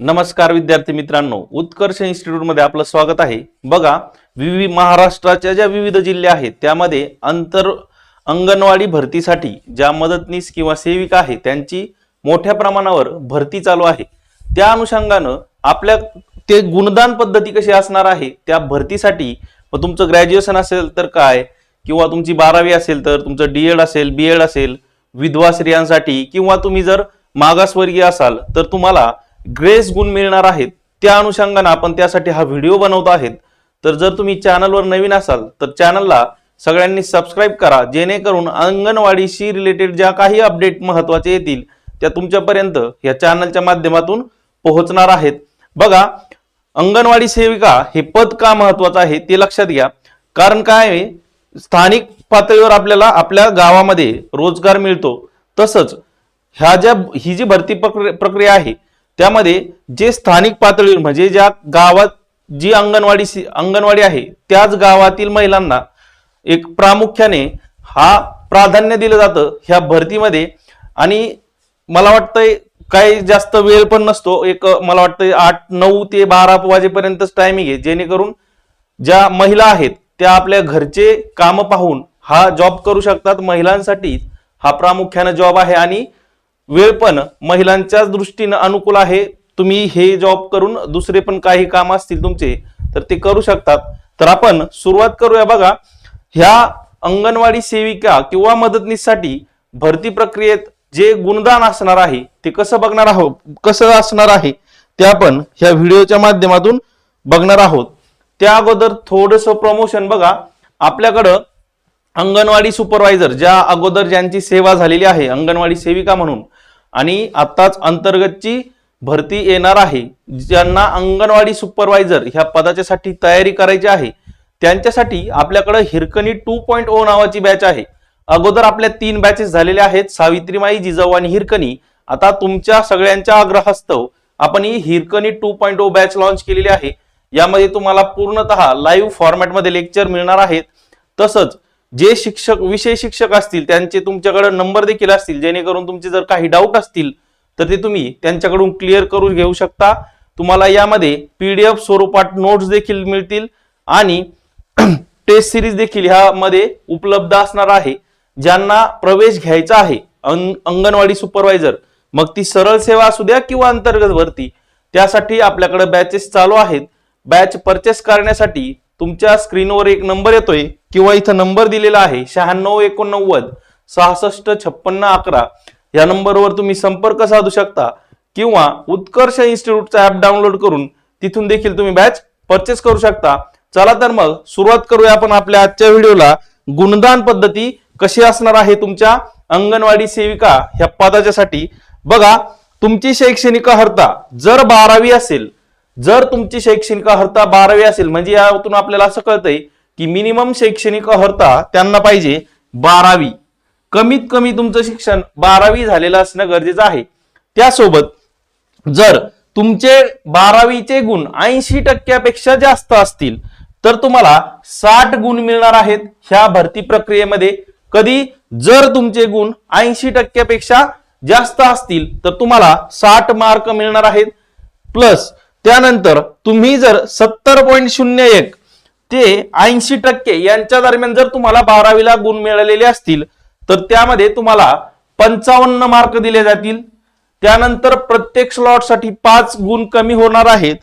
नमस्कार विद्यार्थी मित्रांनो उत्कर्ष इन्स्टिट्यूटमध्ये आपलं स्वागत आहे. बघा विविध महाराष्ट्राच्या ज्या विविध जिल्ह्या आहेत त्यामध्ये अंतर अंगणवाडी भरतीसाठी ज्या मदतनीस किंवा सेविका आहे त्यांची मोठ्या प्रमाणावर भरती चालू आहे. त्या अनुषंगानं आपल्या ते गुणदान पद्धती कशी असणार आहे त्या भरतीसाठी मग तुमचं ग्रॅज्युएशन असेल तर काय किंवा तुमची बारावी असेल तर तुमचं डी एड असेल बी एड असेल विधवा स्त्रियांसाठी किंवा तुम्ही जर मागासवर्गीय असाल तर तुम्हाला ग्रेस गुण मिळणार आहेत त्या अनुषंगाने आपण त्यासाठी हा व्हिडिओ बनवतो आहेत. तर जर तुम्ही चॅनलवर नवीन असाल तर चॅनलला सगळ्यांनी सबस्क्राईब करा जेणेकरून अंगणवाडीशी रिलेटेड ज्या काही अपडेट महत्त्वाचे येतील त्या तुमच्यापर्यंत या चॅनलच्या माध्यमातून पोहोचणार आहेत. बघा अंगणवाडी सेविका हे पद का महत्वाचं आहे ते लक्षात घ्या. कारण काय आहे? स्थानिक पातळीवर आपल्याला आपल्या गावामध्ये रोजगार मिळतो. तसंच ह्या ज्या ही जी भरती प्रक्रिया आहे त्यामध्ये जे स्थानिक पातळीवर म्हणजे ज्या गावात जी अंगणवाडी सी- अंगणवाडी आहे त्याच गावातील महिलांना एक प्रामुख्याने हा प्राधान्य दिलं जातं ह्या भरतीमध्ये. आणि मला वाटतंय काही जास्त वेळ पण नसतो. एक मला वाटतं आठ नऊ ते बारा वाजेपर्यंतच टायमिंग आहे. जेणेकरून ज्या महिला आहेत त्या आपल्या घरचे काम पाहून हा जॉब करू शकतात. महिलांसाठी हा प्रामुख्यानं जॉब आहे. आणि वेळ पण महिलांच्याच दृष्टीनं अनुकूल आहे. तुम्ही हे जॉब करून दुसरे पण काही काम असतील तुमचे तर ते करू शकतात. तर आपण सुरुवात करूया बघा. ह्या अंगणवाडी सेविका किंवा मदतनीससाठी भरती प्रक्रियेत जे गुणदान असणार आहे ते कसं बघणार आहोत कसं असणार आहे ते आपण ह्या व्हिडिओच्या माध्यमातून बघणार आहोत. त्या अगोदर थोडस प्रमोशन बघा. आपल्याकडं अंगणवाडी सुपरवायझर ज्या अगोदर ज्यांची सेवा झालेली आहे अंगणवाडी सेविका म्हणून आणि आत्ताच अंतर्गतची भरती येणार आहे. ज्यांना अंगणवाडी सुपरवायझर ह्या पदाच्यासाठी तयारी करायची आहे त्यांच्यासाठी आपल्याकडे हिरकणी टू पॉईंट ओ नावाची बॅच आहे. अगोदर आपल्या तीन बॅचेस झालेल्या आहेत सावित्रीमाई जिजाऊ आणि हिरकणी. आता तुमच्या सगळ्यांच्या आग्रहास्तव आपण ही Hirkani two point O batch launch केलेली आहे. यामध्ये तुम्हाला पूर्णतः लाईव्ह फॉर्मॅटमध्ये लेक्चर मिळणार आहेत. तसंच जे शिक्षक विषय शिक्षक असतील त्यांचे तुमच्याकडे नंबर देखील असतील जेणेकरून तुमचे जर काही डाऊट असतील तर ते तुम्ही त्यांच्याकडून क्लिअर करून घेऊ शकता. तुम्हाला यामध्ये पीडीएफ स्वरूपात नोट्स देखील मिळतील आणि टेस्ट सिरीज देखील ह्यामध्ये उपलब्ध असणार आहे. ज्यांना प्रवेश घ्यायचा आहे अंगणवाडी सुपरवायझर मग ती सरळ सेवा असू द्या किंवा अंतर्गत भरती त्यासाठी आपल्याकडे बॅचेस चालू आहेत. बॅच परचेस करण्यासाठी तुमच्या स्क्रीनवर एक नंबर येतोय. किंवा इथं नंबर दिलेला आहे शहाण्णव एकोणनव्वद सहासष्ट छप्पन्न अकरा या नंबरवर तुम्ही संपर्क साधू शकता. किंवा उत्कर्ष इन्स्टिट्यूटचा ऍप डाउनलोड करून तिथून देखील तुम्ही बॅच परचेस करू शकता. चला तर मग सुरुवात करूया आपण आपल्या आजच्या व्हिडिओला. गुणदान पद्धती कशी असणार आहे तुमच्या अंगणवाडी सेविका ह्या पदाच्यासाठी? बघा तुमची शैक्षणिक हर्ता जर बारावी असेल जर तुमची शैक्षणिक अर्हता बारावी असेल म्हणजे यातून आपल्याला असं कळतंय की मिनिमम शैक्षणिक अर्हता त्यांना पाहिजे बारावी. कमीत कमी तुमचं शिक्षण बारावी झालेलं असणं गरजेचं आहे. त्यासोबत जर तुमचे बारावीचे गुण ऐंशी टक्क्यापेक्षा जास्त असतील तर तुम्हाला साठ गुण मिळणार आहेत ह्या भरती प्रक्रियेमध्ये. कधी जर तुमचे गुण ऐंशी टक्क्यापेक्षा जास्त असतील तर तुम्हाला साठ मार्क मिळणार आहेत. प्लस त्यानंतर तुम्ही जर सत्तर पॉईंट शून्य एक ते ऐंशी टक्के यांच्या दरम्यान जर तुम्हाला बारावीला गुण मिळालेले असतील तर त्यामध्ये तुम्हाला पंचावन्न मार्क दिले जातील. त्यानंतर प्रत्येक स्लॉटसाठी पाच गुण कमी होणार आहेत.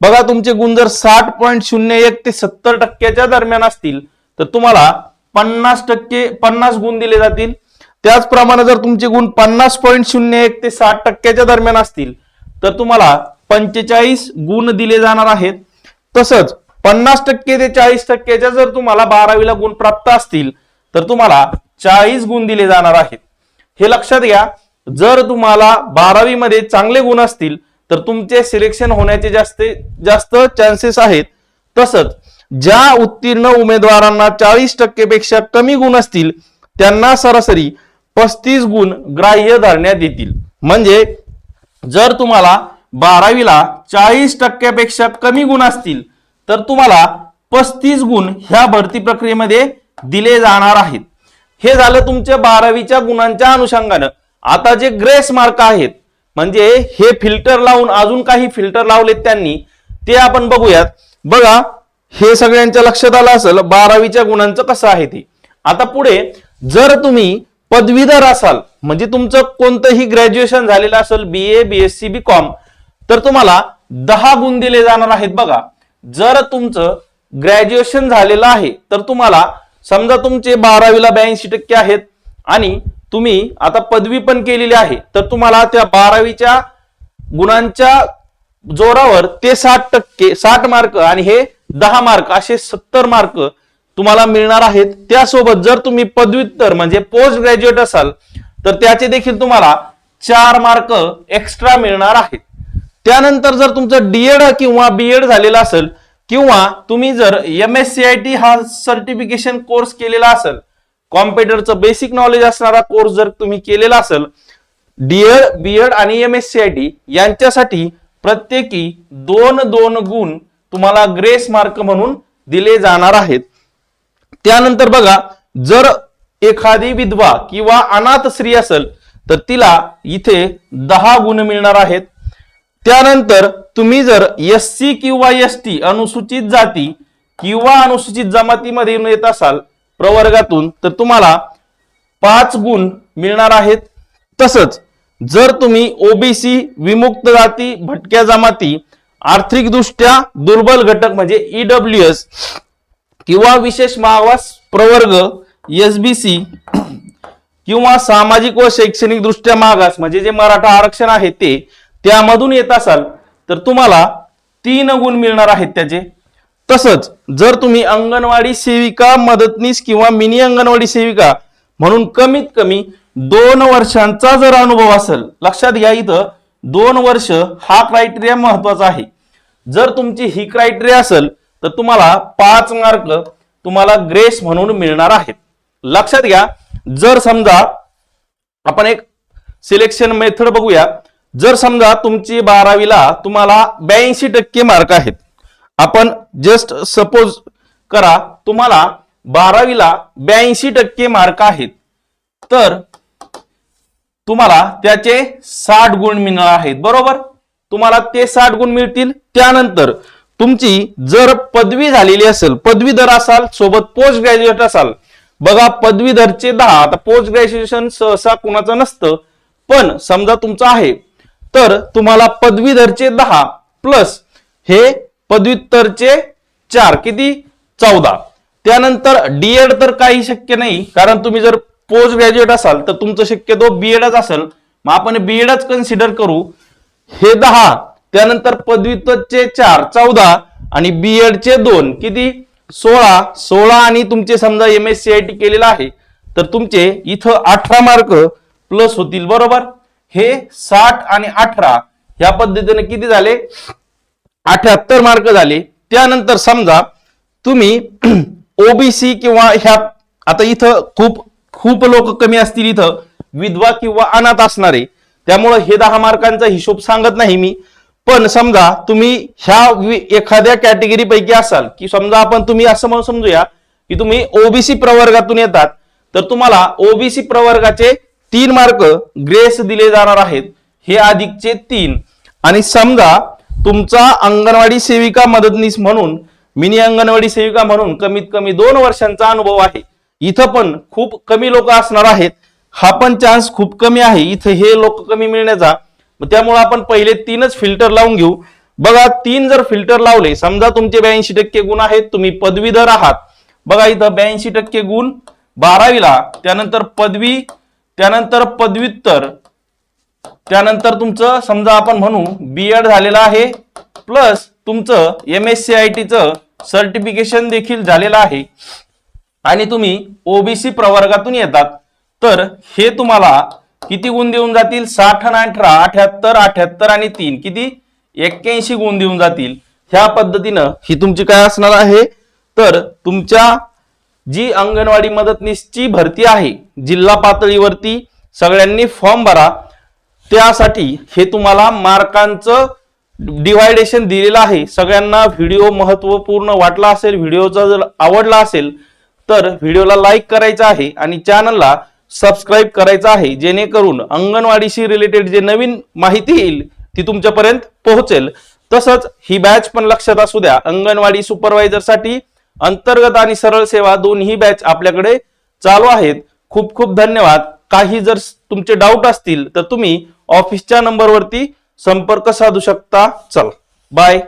बघा तुमचे गुण जर साठ पॉईंट शून्य एक ते सत्तर टक्क्याच्या दरम्यान असतील तर तुम्हाला पन्नास टक्के पन्नास गुण दिले जातील. त्याचप्रमाणे जर तुमचे गुण पन्नास पॉईंट शून्य एक ते साठ टक्क्याच्या दरम्यान असतील तर तुम्हाला पंचेचाळीस गुण दिले जाणार आहेत. तसंच पन्नास टक्के ते चाळीस टक्क्याच्या जर तुम्हाला बारावीला गुण प्राप्त असतील तर तुम्हाला चाळीस गुण दिले जाणार आहेत. हे लक्षात घ्या जर तुम्हाला बारावीमध्ये चांगले गुण असतील तर तुमचे सिलेक्शन होण्याचे जास्त जास्त चान्सेस आहेत. तसंच ज्या उत्तीर्ण उमेदवारांना चाळीस टक्केपेक्षा कमी गुण असतील त्यांना सरासरी पस्तीस गुण ग्राह्य धरण्यात येतील. म्हणजे जर तुम्हाला बारावीला चाळीस टक्क्यापेक्षा कमी गुण असतील तर तुम्हाला पस्तीस गुण ह्या भरती प्रक्रियेमध्ये दिले जाणार आहेत. हे झालं तुमच्या बारावीच्या गुणांच्या अनुषंगानं. आता जे ग्रेस मार्क आहेत म्हणजे हे फिल्टर लावून अजून काही फिल्टर लावलेत त्यांनी ते आपण बघूयात. बघा हे सगळ्यांच्या लक्षात आलं असेल बारावीच्या गुणांचं कसं आहे ते. आता पुढे जर तुम्ही पदवीधर असाल म्हणजे तुमचं कोणतंही ग्रॅज्युएशन झालेलं असेल B A B S C B com तर तुम्हाला दहा गुण दिले जाणार आहेत बघा. जर तुमचं ग्रॅज्युएशन झालेलं आहे तर तुम्हाला समजा तुमचे बारावीला ब्याऐंशी टक्के आहेत आणि तुम्ही आता पदवी पण केलेली आहे तर तुम्हाला त्या बारावीच्या गुणांच्या जोरावर ते साठ टक्के साठ मार्क आणि हे दहा मार्क असे सत्तर मार्क तुम्हाला मिळणार आहेत. त्यासोबत जर तुम्ही पदव्युत्तर म्हणजे पोस्ट ग्रॅज्युएट असाल तर त्याचे देखील तुम्हाला चार मार्क एक्स्ट्रा मिळणार आहेत. त्यानंतर जर तुमचं डीएड किंवा बीएड झालेलं असेल किंवा तुम्ही जर M S C I T हा सर्टिफिकेशन कोर्स केलेला असेल कॉम्प्युटरचं बेसिक नॉलेज असणारा कोर्स जर तुम्ही केलेला असेल डीएड बीएड आणि M S C I T यांच्यासाठी प्रत्येकी दोन दोन गुण तुम्हाला ग्रेस मार्क म्हणून दिले जाणार आहेत. त्यानंतर बघा जर एखादी विधवा किंवा अनाथ स्त्री असेल तर तिला इथे दहा गुण मिळणार आहेत. त्यानंतर तुम्ही जर एस सी किंवा एस टी अनुसूचित जाती किंवा अनुसूचित जमातीमध्ये येत असाल प्रवर्गातून तर तुम्हाला पाच गुण मिळणार आहेत. तसंच जर तुम्ही ओबीसी विमुक्त जाती भटक्या जमाती आर्थिकदृष्ट्या दुर्बल घटक म्हणजे ईडब्ल्यू एस किंवा विशेष मागास प्रवर्ग एसबीसी किंवा सामाजिक व शैक्षणिक दृष्ट्या मागास म्हणजे जे मराठा आरक्षण आहे ते त्यामधून येत असाल तर तुम्हाला तीन गुण मिळणार आहेत त्याचे. तसंच जर तुम्ही अंगणवाडी सेविका मदतनीस किंवा मिनी अंगणवाडी सेविका म्हणून कमीत कमी दोन वर्षांचा जर अनुभव असेल लक्षात घ्या इथं दोन वर्ष हा क्रायटेरिया महत्त्वाचा आहे. जर तुमची ही क्रायटेरिया असेल तर तुम्हाला पाच मार्क तुम्हाला ग्रेस म्हणून मिळणार आहेत. लक्षात घ्या जर समजा आपण एक सिलेक्शन मेथड बघूया जर समजा तुमची बारावीला तुम्हाला ब्याऐंशी टक्के मार्क आहेत आपण जस्ट सपोज करा तुम्हाला बारावीला ब्याऐंशी टक्के मार्क आहेत तर तुम्हाला त्याचे साठ गुण मिळणार आहेत बरोबर? तुम्हाला ते साठ गुण मिळतील. त्यानंतर तुमची जर पदवी झालेली असेल पदवीधर असाल सोबत पोस्ट ग्रॅज्युएट असाल बघा पदवीधरचे दहा आता पोस्ट ग्रॅज्युएशन सहसा कुणाचं नसतं पण समजा तुमचं आहे तर तुम्हाला पदवीधरचे दहा प्लस हे पदव्युत्तरचे चार किती? चौदा. त्यानंतर डीएड तर काही शक्य नाही कारण तुम्ही जर पोस्ट ग्रॅज्युएट असाल तर तुमचं शक्यतो बीएडच असेल. मग आपण बीएडच कन्सिडर करू. हे दहा त्यानंतर पदव्युत्तरचे चार चौदा आणि बीएडचे दोन किती? सोळा. सोळा आणि तुमचे समजा M S C I T केलेला आहे तर तुमचे इथं अठरा मार्क प्लस होतील बरोबर? हे साठ आणि अठरा ह्या पद्धतीने किती झाले? अठ्याहत्तर मार्क झाले. त्यानंतर समजा तुम्ही ओबीसी किंवा ह्या आता इथं खूप खूप लोक कमी असतील इथं. विधवा किंवा अनाथ असणारे. त्यामुळं हे दहा मार्कांचा हिशोब सांगत नाही मी. पण समजा तुम्ही ह्या एखाद्या कॅटेगरी पैकी असाल की समजा आपण तुम्ही असं समजूया की तुम्ही ओबीसी प्रवर्गातून येतात तर तुम्हाला ओबीसी प्रवर्गाचे तीन मार्क ग्रेस दिले जाणार आहेत. हे अधिकचे तीन. आणि समजा तुमचा अंगणवाडी सेविका मदतनीस म्हणून मिनी अंगणवाडी सेविका म्हणून कमीत कमी दोन वर्षांचा अनुभव आहे. इथं पण खूप कमी लोक असणार आहेत. हा पण चान्स खूप कमी आहे. इथं हे लोक कमी मिळण्याचा. त्यामुळे आपण पहिले तीनच फिल्टर लावून घेऊ. बघा तीन जर फिल्टर लावले समजा तुमचे ब्याऐंशी टक्के गुण आहेत तुम्ही पदवीधर आहात. बघा इथं ब्याऐंशी टक्के गुण बारावीला त्यानंतर पदवी त्यानंतर पदव्युत्तर. त्यानंतर तुमचं समजा आपण म्हणू बी एड झालेलं आहे प्लस तुमचं एम एस सी आय टीचं सर्टिफिकेशन देखील झालेलं आहे. आणि तुम्ही ओबीसी प्रवर्गातून येतात. तर हे तुम्हाला किती गुण देऊन जातील? साठ आणि अठरा अठ्याहत्तर अठ्याहत्तर आणि तीन. किती? एक्क्याऐंशी गुण देऊन जातील. ह्या पद्धतीनं ही तुमची काय असणार आहे? तर तुमच्या जी अंगणवाडी मदतनीसची भरती आहे जिल्हा पातळीवरती सगळ्यांनी फॉर्म भरा. त्यासाठी हे तुम्हाला मार्कांचं डिवायडेशन दिलेलं आहे. सगळ्यांना व्हिडिओ महत्त्वपूर्ण वाटला असेल व्हिडिओचा जर आवडला असेल तर व्हिडिओला लाईक करायचा आहे आणि चॅनलला सबस्क्राईब करायचं आहे जेणेकरून अंगणवाडीशी रिलेटेड जे नवीन माहिती येईल ती तुमच्यापर्यंत पोहोचेल. तसंच ही बॅच पण लक्षात असू द्या. अंगणवाडी सुपरवायझरसाठी अंतर्गत आणि सरळ सेवा दोन्ही बॅच आपल्याकडे चालू आहेत. खूप खूप धन्यवाद. काही जर तुमचे डाऊट असतील तर तुम्ही ऑफिसच्या नंबरवरती संपर्क साधू शकता. चल. बाय